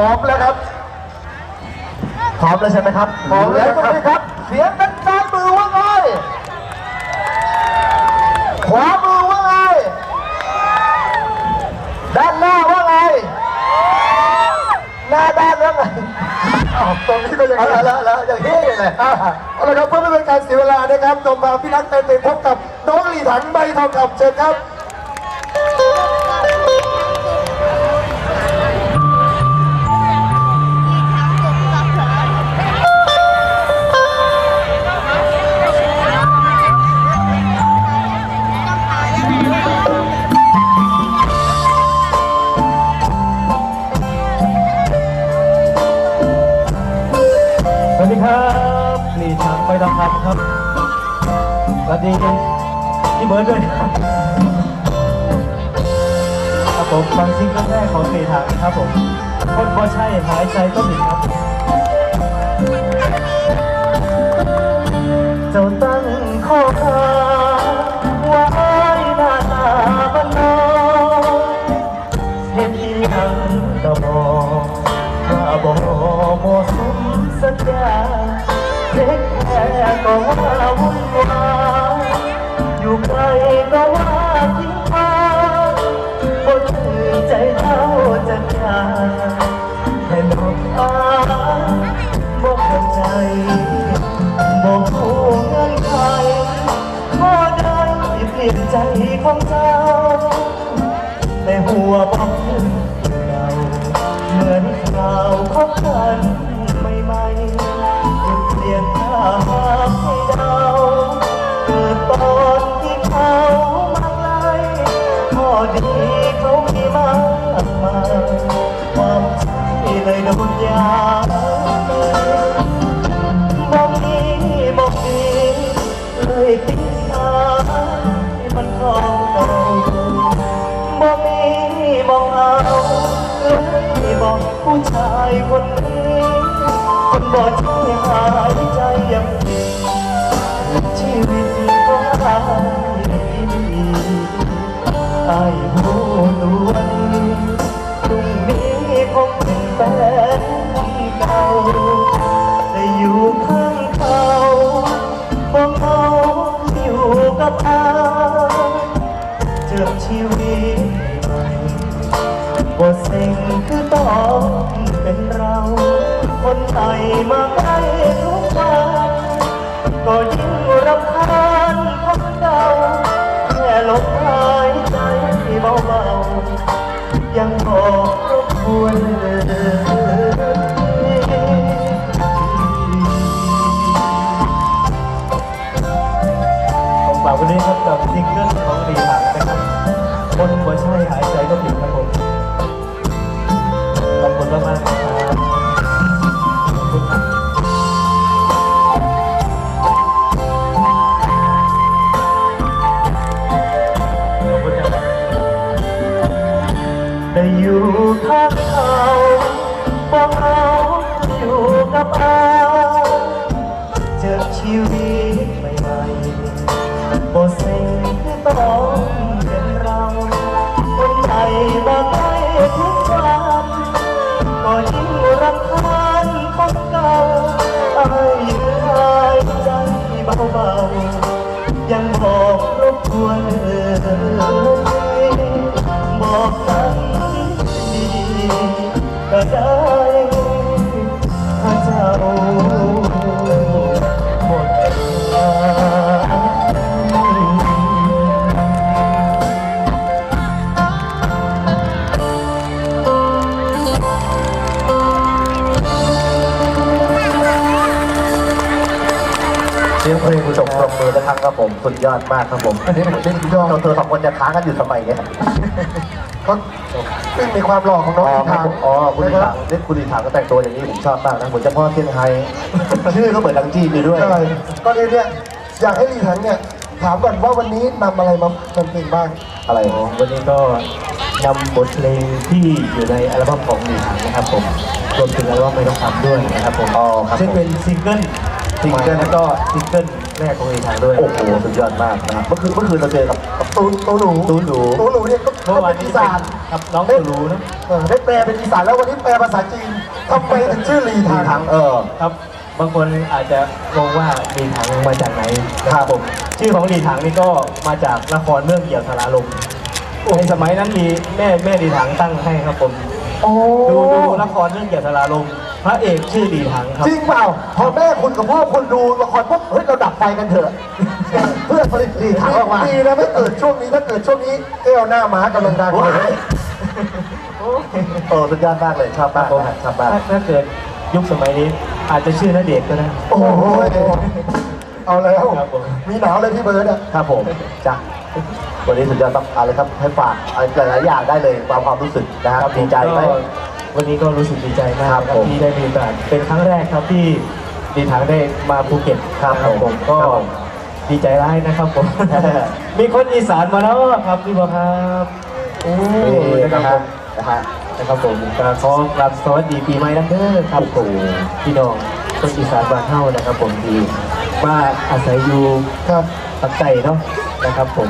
ร้อมแล้วครับ พร้อมแล้วใช่ไหมครับพร้อมแล้วใช่ไหมครับ เสียงกันซ้ายมือว่าไงขวามือว่าไง ด้านหน้าว่าไง หน้าด้านว่าไงอ้าวตรงนี้ก็ยังแล้วแล้วแล้วอย่างนี้เลยอะเอาละครับเพื่อไม่เป็นการเสียเวลานะครับนมมาพี่รักเต้นไปพบกับน้องหลีถังใบทองคำเชิญครับ ทองคำครับสวัสดีพี่เบิร์ดด้วยครับครับผมฟังซิงเกิลแรกของหลีทางครับผมคนบ่ใช่หายใจก็ผิดครับ เจ้าตั้งข้อหา กแค่ก็ว่าวุ่นวายอยู่ไกลก็ว่าทิ้งมาบ่ถือใจเท่าจะจากให้นกอาบ่เข้าใจบอกผู้เงินใครก็ได้เปลี่ยนใจของเจ้าแต่หัวบ ยโดนยามองนี้มองนี้เลยติดตามันคลองเก่ามองนี้มองเอาเลยบอกผู้ชายคนนี้คนบอดช่วยหายใจยังดีชีวิตของอายอายหูตัวนี้พรุ่งนี้คงเป็ นแฟนเก่าได้อยู่ข้างเขาพวกเขาอยู่กับอาเจอชีวิตใหม่บทสิ่งคือต้องเป็นเรา คนไทยมาใกล้ทุกวันก็ยิ่ง มากขอบคุณครับได้อยู่ข้างเขาบอกเขาอยู่กับอาเจอชีวิต เบาๆยังบอกรบกวนเอ่ยบอกกันดีก็ได้ สียงเพลงจบปรบมือนะครับครับผมสุดยอดมากครับผมอันนี้ผมเป็นยอดเราเธอสองคนจะค้างกันอยู่ทำไมเนี่ยก็ซึ่งมีความหล่อของน้องอ๋ออีทางอ๋อคุณดีนะคถารับงนี่คุณดีถางก็แต่งตัวอย่างนี้ผมชอบมากนะเหมือนเจ้าพ่อเซี่ยงไฮ้ชื่อก็เหมือนดังจีนอยู่ด้วยใช่ก่อนอื่นเนี่ยอยากให้ลีถังเนี่ยถามก่อนว่าวันนี้นำอะไรมาทำเพลงบ้างอะไรวันนี้ก็นำบทเพลงที่อยู่ในอัลบั้มของหนีถังนะครับผมรวมถึงอัลบั้มไม่ต้องคำด้วยนะครับผมอ๋อครับซึ่งผมเป็นซิงเกิล ซิงเกิลแล้วก็ซิงเกิลแรกของลีถังด้วย โอ้โหสุดยอดมากนะครับเมื่อคืนเมื่อคืนเราเจอกับกับตูนตูหนูตูนหนูตูหนูเนี่ยก็เมื่อก็วาเป็นนนี้อีสานครับน้องตูรู้นะเออได้แปลเป็นอีสานแล้ววันนี้แปลภาษาจีนทำไมถึงชื่อลีลีทางถังเออครับบางคนอาจจะงงว่าลีถังมาจากไหนครับผมชื่อของลีถังนี่ก็มาจากละครเรื่องเกี่ยวสารลมในสมัยนั้นมีแม่แม่ลีถังตั้งให้ครับผมโอ้ดูดูละครเรื่องเกี่ยวสารลม พระเอกชื่อลีถังครับ จริงเปล่า พอแม่คุณกับพ่อคุณดูละครปุ๊บเฮ้ยเราดับไฟกันเถอะ เพื่อผลิตลีทางออกมาดีนะไม่เกิดช่วงนี้ถ้าเกิดช่วงนี้แก้วหน้าม้ากำลังดังเลยโอ้สุดยอดมากเลยชอบมากนะฮะชอบมากถ้าถ้าเกิดยุคสมัยนี้ อาจจะชื่อนาเดชน์ก็ได้ โอ้โหเอาแล้วครับผม มีหนาวเลยพี่เบิร์ดอะครับผมจ้ะวันนี้สุดยอดต้องอะไรครับให้ฝากอะไรหลายๆอย่างได้เลยความความรู้สึกนะครับดีใจไหม ก็ วันนี้ก็รู้สึกดีใจมากครับผมที่ได้มีโอกาสเป็นครั้งแรกครับที่ดีทางได้มาภูเก็ตครับนะผมก็ครับผม ดีใจร้ายนะครับผม มีคนอีสานมาแล้วครับพี่บัวครับโอ้นี่นะนะคครัรับบนะฮะนะครับผมกราบขอกราบสวัสดีปีใหม่นักเด้อครับผมพี่น้องคนอีสานบ้านเฮานะครับ ผมที่มาอาศัยอยู่ครับปักไก่เนาะนะครับ ผม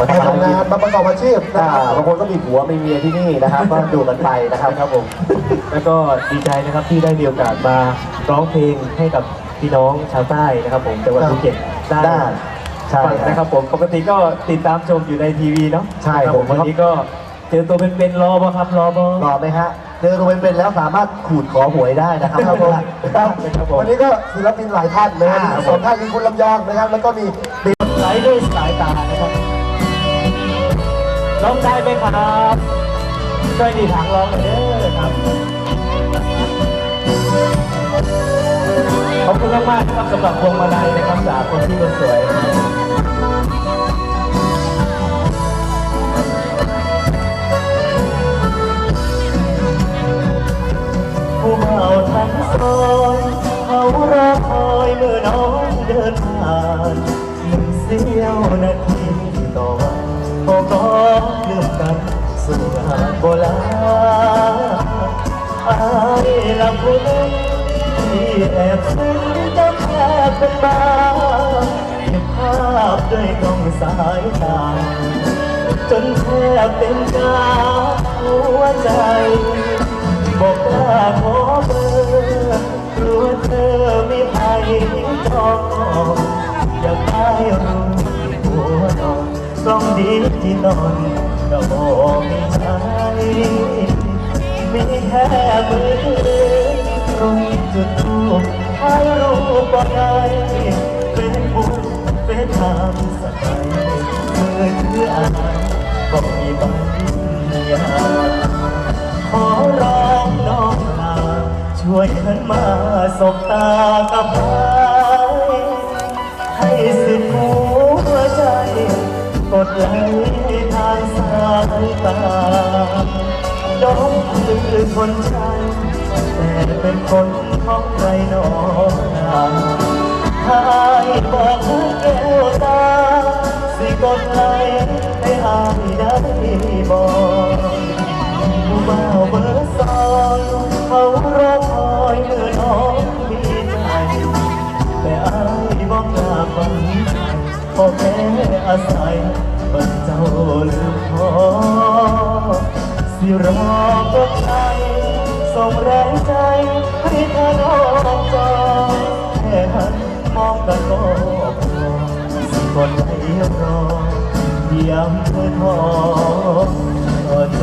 มามาทำทำงานมาประกอบอาชีพนะอ่าครับบางคนก็มีผัวมีเมียที่นี่นะครับ ก็ดูกันไปนะครับครับผม แล้วก็ดีใจนะครับที่ได้มีโอกาสมาร้องเพลงให้กับพี่น้องชาวใต้นะครับผมจังหวัดภูเก็ตได้ได้ใช่ฟังนะครับผมปกติก็ติดตามชมอยู่ในทีวีเนาะใช่ครับผมผม วันนี้ก็เจอตัวเป็นๆรอบ่ครับรอบ่รอไหมฮะเจอตัวเป็นๆแล้วสามารถขูดขอหวยได้นะครับครับผมครับครับผม วันนี้ก็ศิลปินหลายท่านเลยอ่ามีสองท่านมีคุณลำยองนะครับแล้วก็มีไหลด้วยสายตานะครับ ร้องได้ไหมครับช่วยดีทางร้องหน่อยเด้อครับขอบคุณมากๆนะครับสำหรับพวงมาลัยนะครับจากคนที่คนสวยผู้เมาทั้งซอยเขารอคอยเมื่อน้องเดินผ่านหนึ่งเสี้ยวนาที โบราณอายละผู้หนึงที่แอบซึ้งจำแค่เป็นบ้าเก็บภาพด้วยกล้องสายตาจนแทบเป็นกาหัวใจ บอกว่าขอเบอร์กลัวเธอไม่ให้องอยากได้รู้ กล้องดีที่นอนก็บอกไม่ใช่มีแค่มือตรงจุดทูบถ่ายรูปบอกได้เป็นบุญเป็นทางสบายมือถืออ่านบอกมีบางอย่าขอร้องน้องลาช่วยหันมาสบตากับไา น้อคือคนใช้แต่เป็นคนของใครนอนาถ้าให้บอกทุกแก้วตา สิกดไลให้อายได้บอกผู้บ่าวเบอร์สองเขารอคอยเมื่อน้องมีใจแต่อายบอกลาฝันพอแค่อาศัยบันเจ้า สิรอก็ใจส่งแรงใจให้เธอนอจอแค่หันมองกันก็พอสิคนไหนรอเยี่ยมเธอทอใจ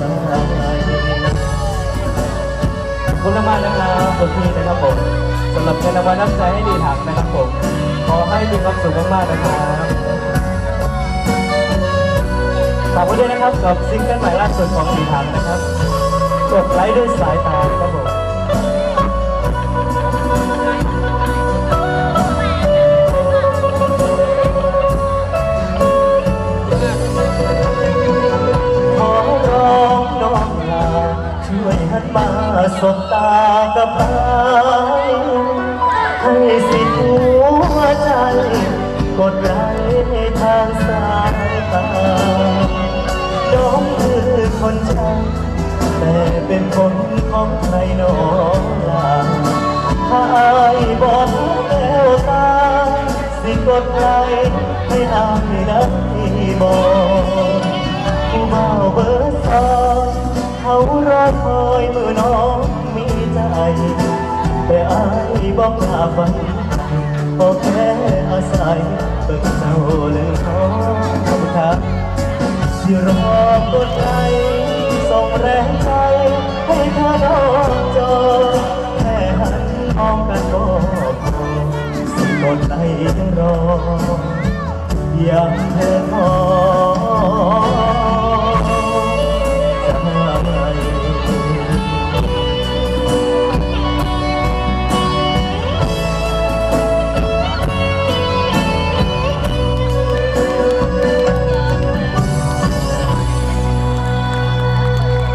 ขอบคุณมากนะครับคุณพี่นะครับผมสำหรับเงินรางวัลน้ำใจให้ดีถังนะครับผม ขอให้มีความสุขมากๆนะครับ ฝากไว้ด้วยนะครับกับซิงเกิลใหม่ล่าสุดของสีถังนะครับ กดไลค์ด้วยสายตาครับผม ยมือน้องมีใจ แต่อายบอกลาฟังพอแค่อาศัยเปิดเจ้าเลยขอขอบคุณครับที่รอกดไลส่งแรงใจ ให้เธอน้อนจอแค่หันมองกันก็พอสิกดไลรอยังเธอพอ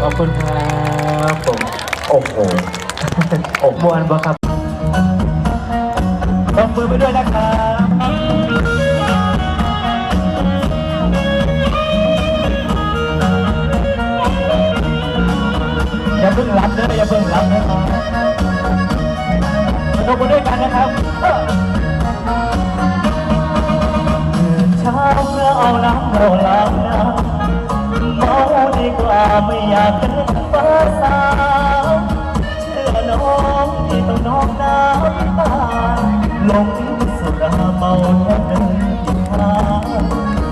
ขอบคุณครับผมโอ้โหอกมวนบ่ครับตบมือไปด้วยนะครับอย่าเพิ่งรับนะอย่าเพิ่งรับนะครับมาตบมือด้วยกันนะครับเช้าเมื่อเอาน้ำเราล้างน้ำ ดีกว่าไม่อยากเป็นฟ้าสาวเชื่อน้องที่ต้องน้องน้ำตาลงสุราเมาแทบเดินผิดทาง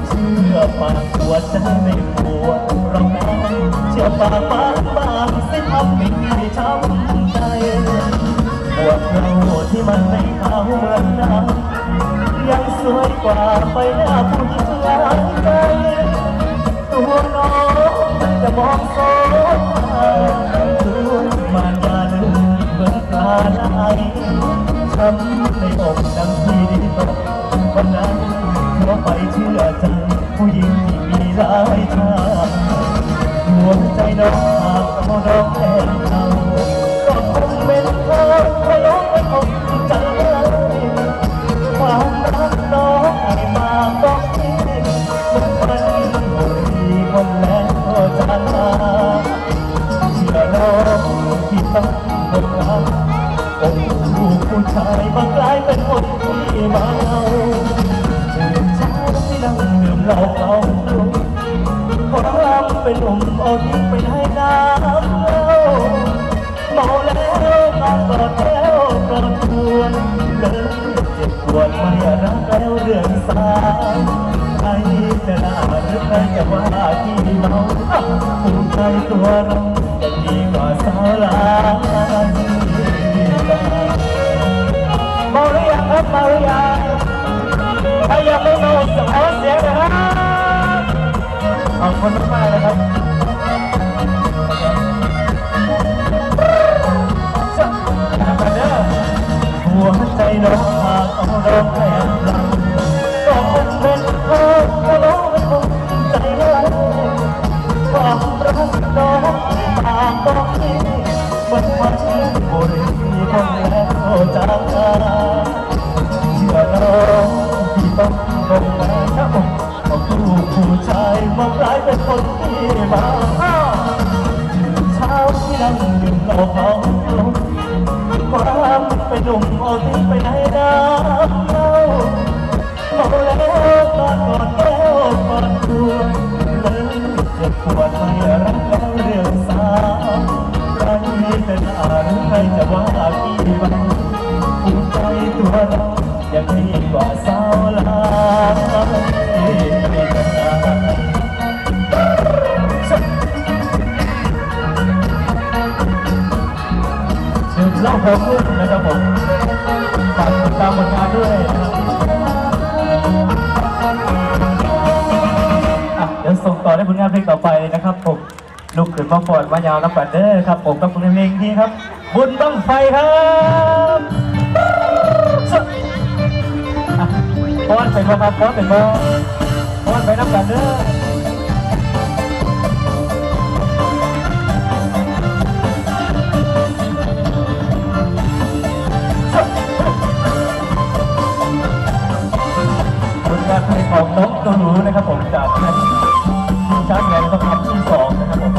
เชื่อปากปวดใจไม่ปวดหรอกนะเชื่อปากบางบางสิทำให้พี่ช้ำใจปวดเราที่มันไม่ขาเหมือนน้ำยังสวยกว่าไปหน้าผู้หญิงหลายใจตัวน้อง จะมองโซตัวมารยาลืมเหมือนปลาไหลช้ำในอกดังที่ดีตกวันนั้นเพราไปเชื่อใจผู้หญิงที่มีหลายชาติหัวใจน้องหากเขาน้องแภูมิใจตัวเราจะดีกว่าสาวลาเมาหรือยังครับเมาหรือยังครยังไม่เมาขอเสียงนะครับขอบคุณมากๆนะครับหัวใจน้องหากเอาน้องแอบหลังก็ บอกที่มันมันบริคนแล้วจางลาเชื่อน้องที่ต้องลงมาหน้าอกของลูกผู้ชายมากลายเป็นคนที่มาเช้าที่นั่งดื่มเหล้าเขาความเป็นหนุ่มเอาทิ้งไปไหนดาวเล่าเมาแล้วกอดกอดแก้วกอดตัวเลยเจ็บปวดไม่รักแล้วเรื่อ ยังดีกว่าสาวลาที่ไม่ได้ดื่มเหล้าหกลูกนะครับผมฝากติดตามผลงานด้วยนะครับอะเดี๋ยวส่งต่อในผลงานเพลงต่อไปนะครับผมลูกขึ้นมาฟอดมายาวน้ำปัดเด้อครับผมกับเพลงนี้ครับ บุญบังไฟครับ ป้อนเป็นบ่ครับป้อนเป็นบ่ป้อนไปน้ำกันเด้อผลงานเพลงของน้องตัวหนูนะครับผมจากแผ่นทีมช้างแสนทองคำที่สองนะครับผม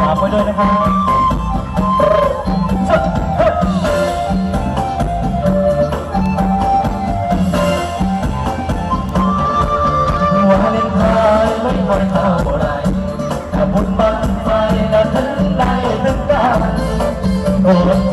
ฝากไว้ด้วยนะครับ Oh,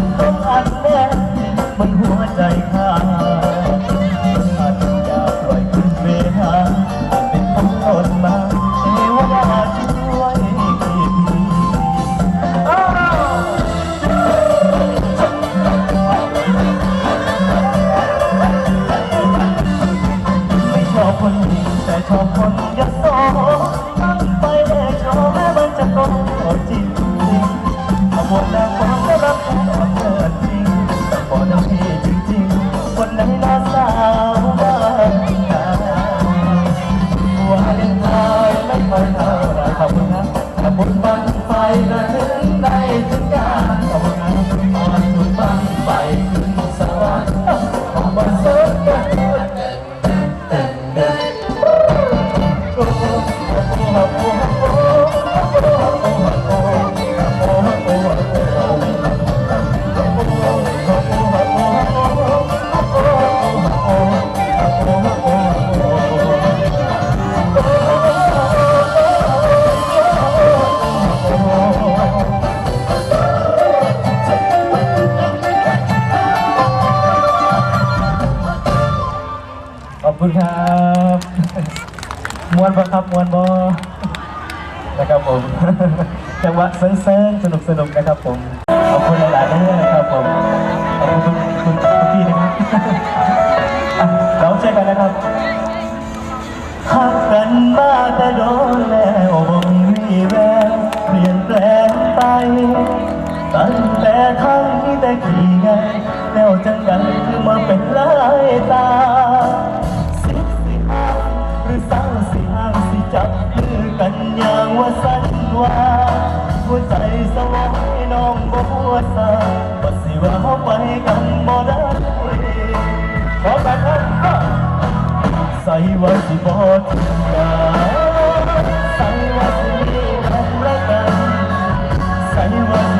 Oh, บนบันไฟระลึกได้ทุกอาร วนบ่ครับมวนบ่นะครับผม จังหวะเซิร์งๆสนุกสนุกนะครับผมขอบคุณหลายๆน่องนะครับผมขอบคุณคุณพี่นะครับเราเจอกันนะครับหักกันมาแต่โดนแล้วบ่มีวี่แววเปลี่ยนแปลงไปตั้งแต่ทั้งแต่ขี่ไงแล้วจังกันคือมาเป็นลายตา กันอย่างว่าสันว่าหัวใจสมองให้น้องบ่หัวซาบัดสิว่าเขาไปกันบ่ได้ขอกันเถอะใส่ว่าสิบ่ถึงกันใส่ว่าสิมีกันรักกันใส่ว่า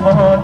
Lord.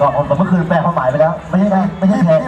ก็เอาแต่เมื่อคืนแปลความหมายไปแล้ว ไม่ใช่ไม่ใช่แพง